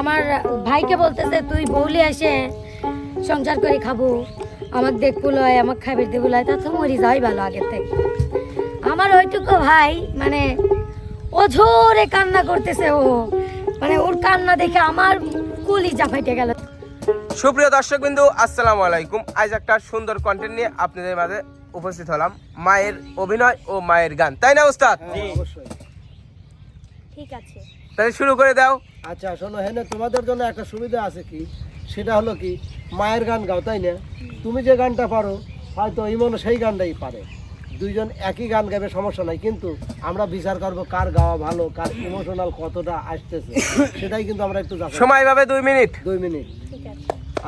আমার ভাইকে বলতেছে তুই বউলি আসে সংসার করে খাব। আমাকে দেখব লয় আমাকে খাবার দেবো লয় তা তো মরি যাই ভালো আগের থেকে। আমার ওইটুকু ভাই মানে অঝোরে কান্না করতেছে ও। মানে ওর কান্না দেখে আমার কুলি জাফাইতে গেল। সুপ্রিয় দর্শক বিন্দু আসসালামু আলাইকুম। আজ একটা সুন্দর কন্টেন্ট নিয়ে আপনাদের মাঝে উপস্থিত হলাম। মায়ের অভিনয় ও মায়ের গান। তাই না উস্তাদ? অবশ্যই। ঠিক আছে। তাহলে শুরু করে দাও। আচ্ছা শোনো হেনে তোমাদের জন্য একটা সুবিধা আছে কি? সেটা হলো কি মায়ের গান গাও তাই না? তুমি যে গানটা পারো হয়তো ইমনও সেই গানটাই পারে। দুইজন একই গান গাবে সমস্যা নাই কিন্তু আমরা বিচার করব কার গাওয়া ভালো কার ইমোশনাল কতটা আসতেছে। সেটাই কিন্তু আমরা একটু সময় পাবে দুই মিনিট। দুই মিনিট।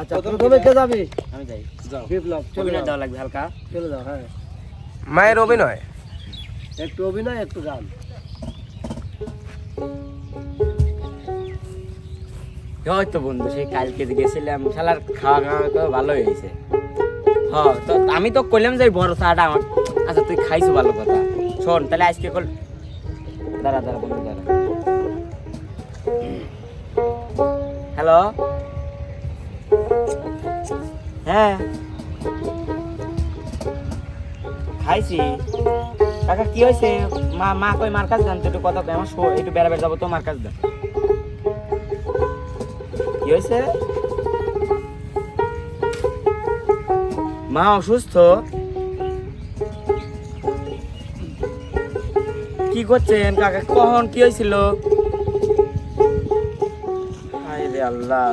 আচ্ছা প্রথমে কে যাবি? আমি যাই যাও। বিপ্লব চলে যাও। লাগবে হালকা। চলে যাও হ্যাঁ। মায়ের অভিনয়? একটু অভিনয় একটু গান। ওই তো বন্ধু, সেই কালকে গেছিলাম, শালার খাওয়া খাওয়া তো ভালো হয়েছে। হ তো আমি তো কইলাম যে বড় চাটা আমার। আচ্ছা তুই খাইছো ভালো কথা। শোন, তাহলে আজকে কল দাঁড়া দাঁড়া বন্ধু, দাঁড়া। হ্যালো? হ্যাঁ। খাইছি। কাকা, কি হয়েছে? মা মা কই মার কাছে? জানতো একটু কথা আমার একটু বেড়াবেড় যাব, তো মার কাছে দেন কি হয়েছে? মা অসুস্থ? কি করছেন? কাকা কখন কি হয়েছিল? আল্লাহ।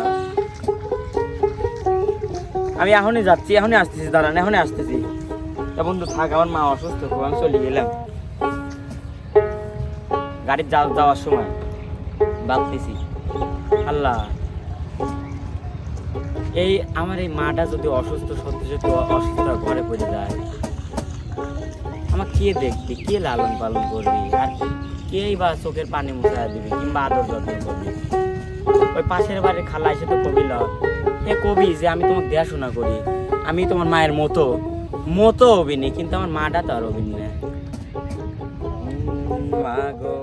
আমি এখনই যাচ্ছি, এখনই আসতেছি, দাঁড়ান, এখনই আসতেছি। তা বন্ধু থাক, আমার মা অসুস্থ, খুব আমি চলে গেলাম। গাড়ির যাওয়ার সময় ভাবতেছি আল্লাহ। এই আমার এই মাটা যদি অসুস্থ, সত্যি সত্যি অসুস্থ ঘরে পড়ে যায় আমার কে দেখবে? কে লালন পালন করবে? আর কেই বা চোখের পানি মুছা দিবে কিংবা আদর যত্ন করবে? ওই পাশের বাড়ির খালা এসে তো কবি ল এ কবি, যে আমি তোমাকে দেখাশোনা করি, আমি তোমার মায়ের মতো মতো অভিনয় কিন্তু আমার মাটা তো আর অভিনয় মা গো।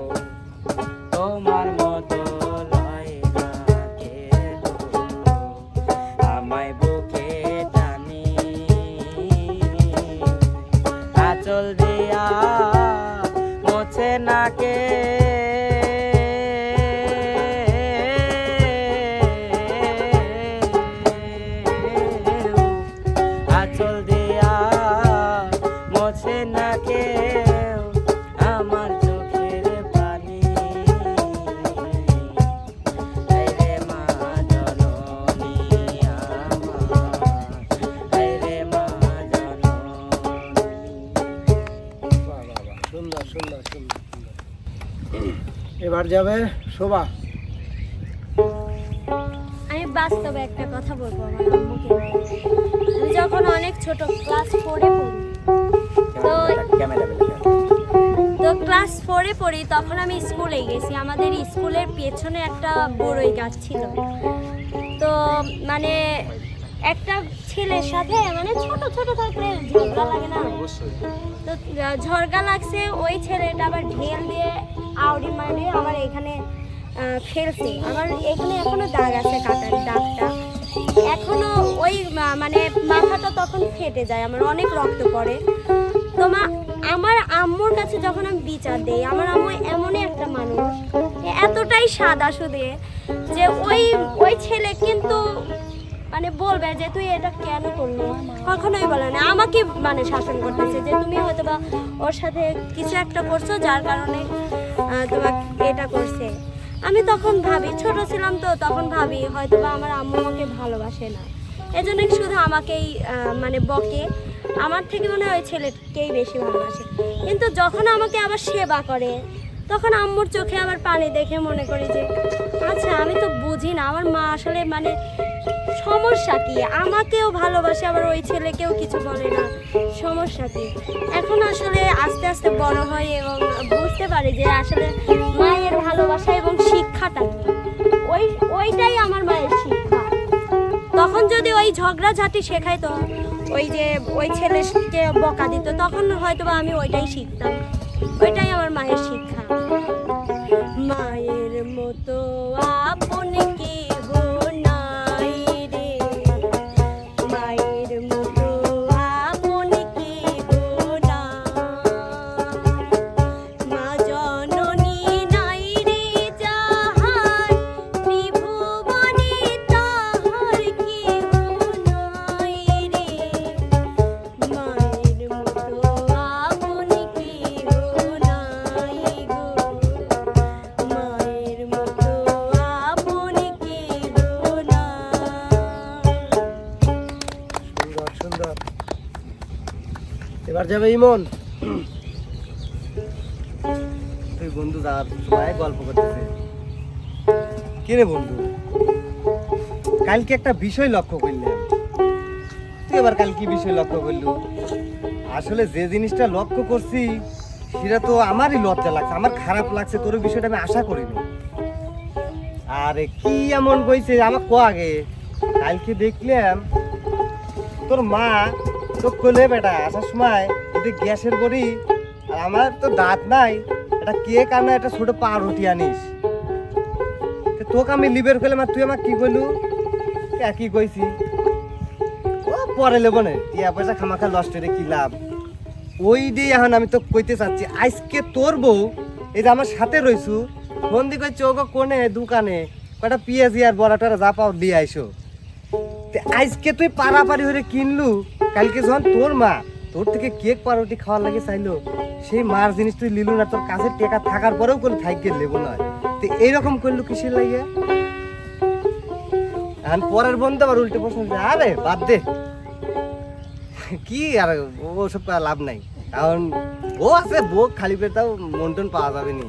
এবার যাবে শোভা। আমি বাস্তবে একটা কথা বলব আমার আম্মুকে। আমি যখন অনেক ছোট ক্লাস ফোরে পড়ি। তো তো ক্লাস ফোরে পড়ি তখন আমি স্কুলে গেছি। আমাদের স্কুলের পেছনে একটা বড়ই গাছ ছিল। তো মানে একটা ছেলের সাথে মানে ছোট ছোট থাকলে ঝগড়া লাগে না। তো ঝগড়া লাগছে ওই ছেলেটা আবার ঢেল দিয়ে আউড়ি মানে আমার এখানে ফেলছে। আমার এখানে এখনও দাগ আছে কাটার দাগটা। এখনও ওই মানে মাথাটা তখন ফেটে যায়, আমার অনেক রক্ত পড়ে। তো মা, আমার আম্মুর কাছে যখন আমি বিচার দেই, আমার আম্মু এমনই একটা মানুষ। এতটাই সাদা সুদে যে ওই ওই ছেলে কিন্তু মানে বলবে যে তুই এটা কেন করলি? কখনোই বলে না। আমাকে মানে শাসন করতেছে যে তুমি হয়তো বা ওর সাথে কিছু একটা করছ যার কারণে তোমাকে এটা করছে। আমি তখন ভাবি, ছোট ছিলাম তো, তখন ভাবি হয়তো বা আমার আম্মু আমাকে ভালোবাসে না। এজন্য শুধু আমাকেই মানে বকে। আমার থেকে মনে হয় ওই ছেলেকেই বেশি ভালোবাসে। কিন্তু যখন আমাকে আবার সেবা করে, তখন আম্মুর চোখে আবার পানি দেখে মনে করি যে আচ্ছা আমি তো বুঝি না। আমার মা আসলে মানে সমস্যা কি? আমাকেও ভালোবাসে, আবার ওই ছেলেকেও কিছু বলে না। সমস্যা কি? এখন আসলে আস্তে আস্তে বড় হয় এবং বুঝতে পারে যে আসলে মায়ের ভালোবাসা এবং শিক্ষাটা কি। ওই, ওইটাই আমার মায়ের শিক্ষা। তখন যদি ওই ঝগড়াঝাটি শেখাইতো, ওই যে ওই ছেলেকে বকা দিত, তখন হয়তো বা আমি ওইটাই শিখতাম। ওইটাই আমার মায়ের শিক্ষা। মায়ের মতো আপন যাবে ইমন? তুই বন্ধু যাওয়ার গল্প করতেছে। কে রে বন্ধু? কালকে একটা বিষয় লক্ষ্য করলাম। তুই এবার কাল কি বিষয় লক্ষ্য করলু? আসলে যে জিনিসটা লক্ষ্য করছি, সেটা তো আমারই লজ্জা লাগছে, আমার খারাপ লাগছে, তোর বিষয়টা আমি আশা করিনি। আরে কি এমন কইছে আমার কো আগে? কালকে দেখলাম, তোর মা তো কোলে বেটা, আসার সময় যদি গ্যাসের বড়ি আমার তো দাঁত নাই। এটা কেক আর না একটা ছোট পাউরুটি আনিস? তোকে আমি লিবের করলাম আর তুই আমাকে কি কইলু? কি কইছি। ও, পরে লেবো না। টিয়া পয়সা খামাখা লস্ট রে কি লাভ? ওই দিয়ে এখন আমি তো কইতে চাচ্ছি, আজকে তোর বউ, এই যে আমার সাথে রইছু ফোন দি কই চৌক কোনে দোকানে কটা পিঁয়াজি আর বড়াটা যা পাও দিয়ে আইসো। আজকে তুই পারাপারি হয়ে কিনলু, কালকে যখন তোর মা তোর থেকে কেক পাউরুটি খাওয়ার লাগে চাইলো। সেই মার জিনিস তুই লিলু না, তোর কাছে টেকা থাকার পরেও কোনো থাইকে লেবো না। তো এইরকম করলু কিসের লাগে? এখন পরের বন্ধু আবার উল্টে প্রশ্ন আরে, বাদ দে। কি আর ওসব লাভ নাই। কারণ ও আছে, বউ খালি পেয়ে তাও মন টন পাওয়া যাবে নি।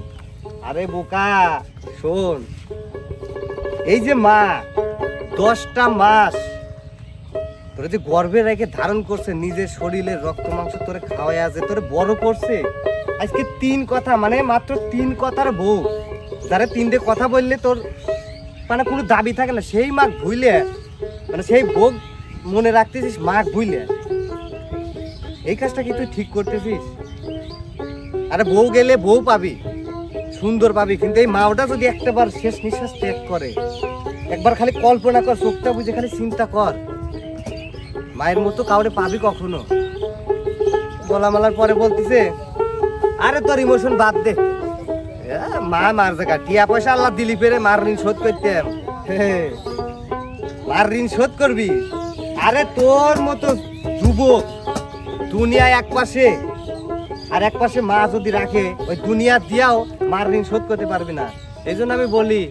আরে বোকা, শোন। এই যে মা, দশটা মাস তোরে যে গর্ভে রেখে ধারণ করছে, নিজের শরীরের রক্ত মাংস তোরে খাওয়াই আছে, তোরে বড় করছে। আজকে তিন কথা মানে মাত্র তিন কথার বউ, যারা তিনটে কথা বললে তোর মানে কোনো দাবি থাকে না, সেই মাঘ ভুইলে মানে সেই ভোগ মনে রাখতেছিস মাঘ ভুইলে। এই কাজটা কি তুই ঠিক করতেছিস? আরে বউ গেলে বউ পাবি, সুন্দর পাবি, কিন্তু এই মাওটা যদি একটাবার শেষ নিঃশ্বাস ত্যাগ করে, একবার খালি কল্পনা কর, চোখটা বুঝে খালি চিন্তা কর। মায়ের মতো কাউরে পাবি কখনো? গলা মালার পরে বলতিছে আরে তোর ইমোশন বাদ দে। মা মার জায়গা টিয়া পয়সা আল্লাহ দিলি পেরে মার ঋণ শোধ করতাম হে, মার ঋণ শোধ করবি? আরে তোর মতো যুবক দুনিয়ায় এক পাশে আর এক পাশে মা যদি রাখে ওই দুনিয়া দিয়াও মার ঋণ শোধ করতে পারবি না। এই জন্য আমি বলি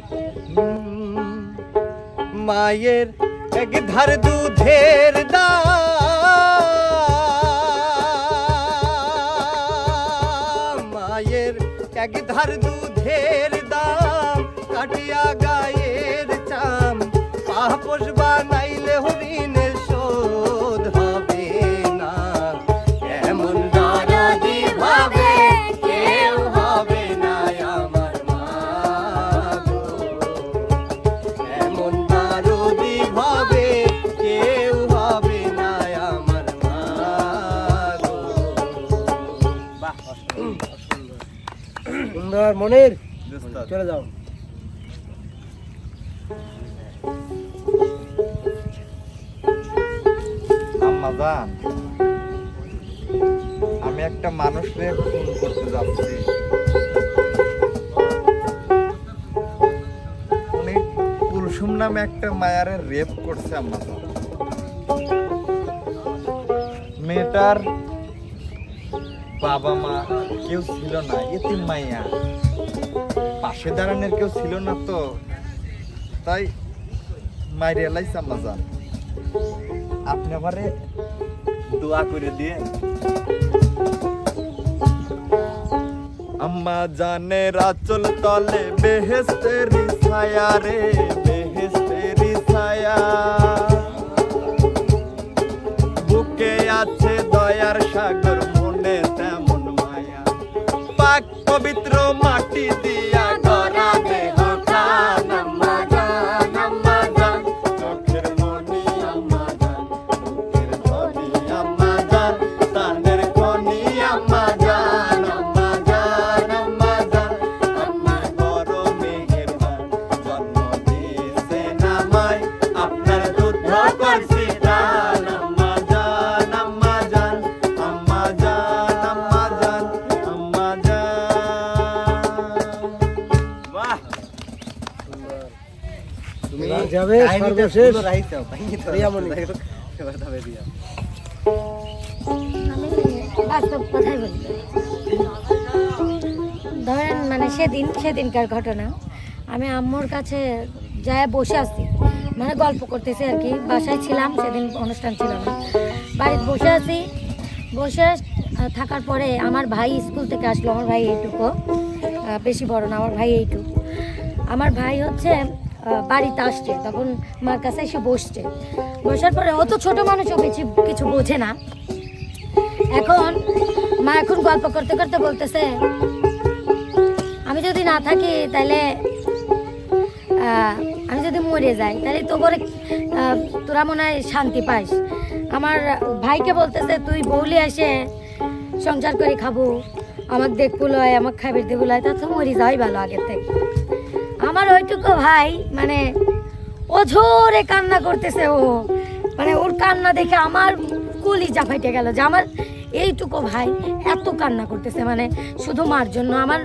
মায়ের এক ধার দুধের দা মায়ের এক ধার আমি একটা মানুষকে ফোন করতে যাচ্ছি। উনি কুলসুম নামে একটা মায়ারে রেপ করছে আম্মাজান। মেয়েটার বাবা মা কেউ ছিল না এতিম মাইয়া। পাশে দাঁড়ানোর কেউ ছিল না তো। তাই মাইরে এলাইছে আম্মাজান আপনি আমারে দোয়া করে দিয়ে। আম্মা জানে রাচল তলে বেহেস্তের ছায়া রে বেহেস্তের ছায়া। বুকে আছে দয়ার সাগর। সর্বশেষ ধরেন মানে সেদিন সেদিনকার ঘটনা। আমি আম্মুর কাছে যায় বসে আছি। মানে গল্প করতেছি আর কি। বাসায় ছিলাম সেদিন অনুষ্ঠান ছিল না। বাড়িতে বসে আছি। বসে থাকার পরে আমার ভাই স্কুল থেকে আসলো। আমার ভাই এইটুকু। বেশি বড় না আমার ভাই এইটুকু। আমার ভাই হচ্ছে বাড়িতে আসছে, তখন মার কাছে এসে বসছে। বসার পরে অত ছোট মানুষও বেশি কিছু বোঝে না। এখন মা এখন গল্প করতে করতে বলতেছে, আমি যদি না থাকি তাহলে আমি যদি মরে যাই তাহলে তো করে তোরা মনে হয় শান্তি পাইস আমার ভাইকে বলতেছে, তুই বউলি এসে সংসার করে খাব, আমাকে দেখব লয় আমাকে খাবার দেবো লয় তা তো মরি যাওয়াই ভালো আগের থেকে। আমার ওইটুকু ভাই মানে অঝোরে কান্না করতেছে ও। মানে ওর কান্না দেখে আমার কুলি জাফাইতে গেল যে আমার এইটুকু ভাই এত কান্না করতেছে মানে শুধু মার জন্য। আমার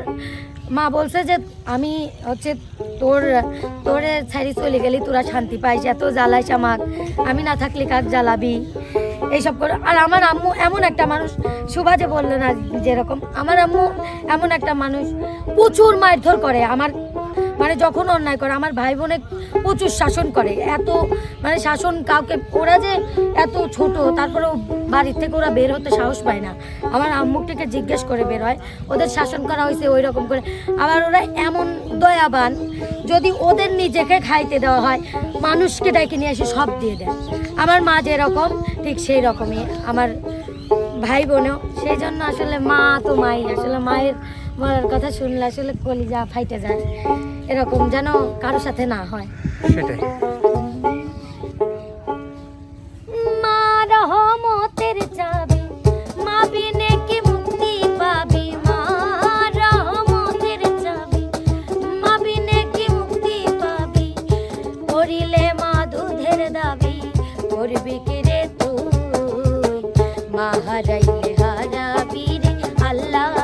মা বলছে যে, আমি হচ্ছে তোর, তোরে ছাড়ি চলে গেলি, তোরা শান্তি পাইস, এত জ্বালাইস আমাক, আমি না থাকলে কাক জ্বালাবি? এইসব করে। আর আমার আম্মু এমন একটা মানুষ, সুভাজে বলল না যেরকম, আমার আম্মু এমন একটা মানুষ প্রচুর মারধর করে। আমার মানে যখন অন্যায় করে, আমার ভাই বোনে প্রচুর শাসন করে। এত মানে শাসন কাউকে, ওরা যে এত ছোট, তারপরেও বাড়ির থেকে ওরা বের হতে সাহস পায় না। আমার আম্মুকটাকে জিজ্ঞেস করে বের হয়, ওদের শাসন করা হয়েছে ওই রকম করে। আবার ওরা এমন দয়াবান, যদি ওদের নিজেকে খাইতে দেওয়া হয়, মানুষকে ডাকে নিয়ে এসে সব দিয়ে দেয়। আমার মা যেরকম, ঠিক সেই রকমই আমার ভাই বোনও, সেই জন্য আসলে মা তো মাই, আসলে মায়ের মরার কথা শুনলে আসলে কলিজা ফাইটে যায়। এরকম যেন কারোর সাথে না হয়। সেটাই। মা রহমতের চাবি মা বিনে কি মুক্তি পাবি? মা রহমতের চাবি মা বিনে কি মুক্তি পাবি? করিলে মা দুধের দাবি করবি কি রে তুই? মা হারাইলে হারাবি রে আল্লাহ।